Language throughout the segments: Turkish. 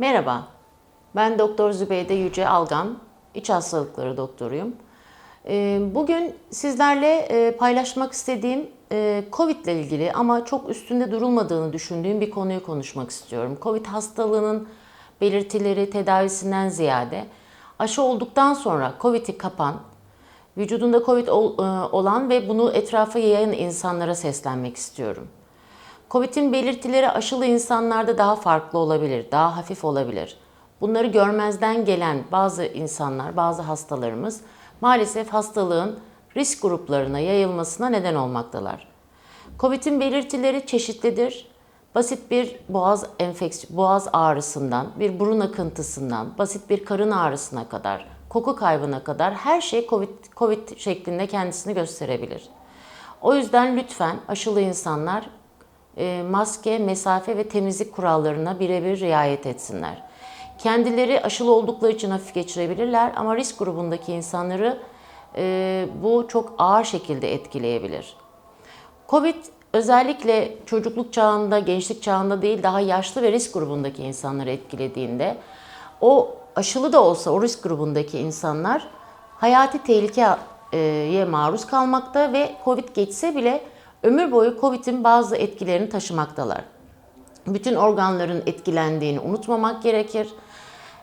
Merhaba, ben Doktor Zübeyde Yüce Algan, iç hastalıkları doktoruyum. Ee, Bugün sizlerle e, paylaşmak istediğim e, COVID ile ilgili ama çok üstünde durulmadığını düşündüğüm bir konuyu konuşmak istiyorum. COVID hastalığının belirtileri tedavisinden ziyade aşı olduktan sonra COVID'i kapan, vücudunda COVID e, olan ve bunu etrafa yayan insanlara seslenmek istiyorum. COVID'in belirtileri aşılı insanlarda daha farklı olabilir, daha hafif olabilir. Bunları görmezden gelen bazı insanlar, bazı hastalarımız maalesef hastalığın risk gruplarına yayılmasına neden olmaktalar. COVID'in belirtileri çeşitlidir. Basit bir boğaz enfeksiyon, boğaz ağrısından, bir burun akıntısından, basit bir karın ağrısına kadar, koku kaybına kadar her şey COVID, COVID şeklinde kendisini gösterebilir. O yüzden lütfen aşılı insanlar maske, mesafe ve temizlik kurallarına birebir riayet etsinler. Kendileri aşılı oldukları için hafif geçirebilirler ama risk grubundaki insanları e, bu çok ağır şekilde etkileyebilir. Covid özellikle çocukluk çağında, gençlik çağında değil daha yaşlı ve risk grubundaki insanları etkilediğinde o aşılı da olsa o risk grubundaki insanlar hayati tehlikeye maruz kalmakta ve Covid geçse bile ömür boyu Covid'in bazı etkilerini taşımaktalar. Bütün organların etkilendiğini unutmamak gerekir.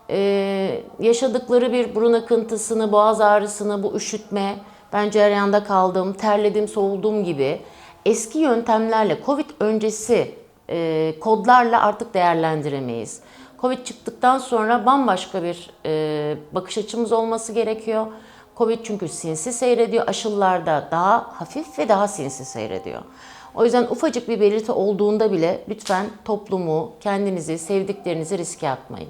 Ee, yaşadıkları bir burun akıntısını, boğaz ağrısını, bu üşütme, ben cereyanda kaldım, terledim, soğudum gibi eski yöntemlerle, Covid öncesi e, kodlarla artık değerlendiremeyiz. Covid çıktıktan sonra bambaşka bir e, bakış açımız olması gerekiyor. Covid çünkü sinsi seyrediyor, aşılarda daha hafif ve daha sinsi seyrediyor. O yüzden ufacık bir belirti olduğunda bile lütfen toplumu, kendinizi, sevdiklerinizi riske atmayın.